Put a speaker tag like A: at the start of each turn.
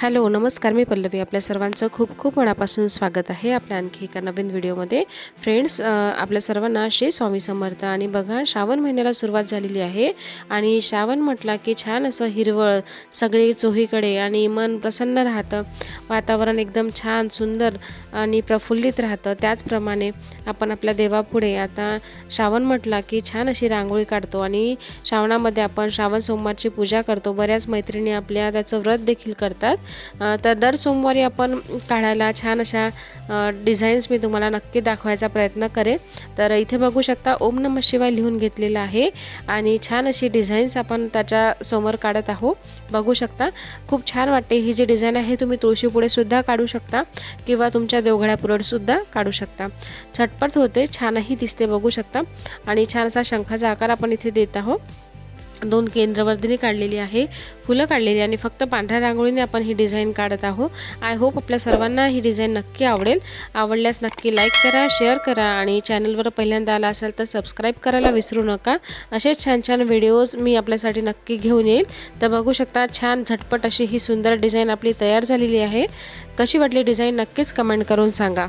A: Hello नमस्कार मी पल्लवी. आपल्या सर्वांचं खूप खूप मनापासून स्वागत आहे आपल्या आणखी एका नवीन व्हिडिओमध्ये. फ्रेंड्स आपल्या सर्वांना श्री स्वामी समर्थ आणि बघा श्रावण महिन्याला सुरुवात झालेली आहे आणि श्रावण म्हटला की छान असं हिरवळ सगळे चोहीकडे आणि मन प्रसन्न राहतं. वातावरण एकदम छान सुंदर आणि प्रफुल्लित राहतं. त्याचप्रमाणे आपण आपल्या देवापुढे आता श्रावण म्हटला की छान अशी रांगोळी काढतो आणि श्रावणामध्ये आपण श्रावण सोमवारची पूजा करतो. बऱ्याच मैत्रिणी आपल्या त्याचं व्रत देखील करतात. तर दर सोमवारी आपण काढायला छान अशा डिझाईन्स मी तुम्हाला नक्की दाखवायचा प्रयत्न करेन. तर इथे बघू शकता ओम नम शिवाय लिहून घेतलेलं आहे आणि छान अशी डिझाईन्स आपण त्याच्यासमोर काढत आहोत. बघू शकता खूप छान वाटते. ही जी डिझाईन आहे तुम्ही तुळशीपुढे सुद्धा काढू शकता किंवा तुमच्या देवघड्यापुढेसुद्धा काढू शकता. झटपट होते छानही दिसते बघू शकता आणि छान असा शंखाचा आकार आपण इथे देत आहोत. दोन केंद्रवर्धिनी काढलेली आहे फुलं काढलेली आणि फक्त पांढऱ्या रांगोळीने आपण ही डिझाईन काढत आहोत. आय होप आपल्या सर्वांना ही डिझाईन नक्की आवडेल. आवडल्यास नक्की लाईक करा शेअर करा आणि चॅनलवर पहिल्यांदा आला असाल तर सबस्क्राईब करायला विसरू नका. असेच छान छान व्हिडिओज मी आपल्यासाठी नक्की घेऊन येईल. तर बघू शकता छान झटपट अशी ही सुंदर डिझाईन आपली तयार झालेली आहे. कशी वाटली डिझाईन नक्कीच कमेंट करून सांगा.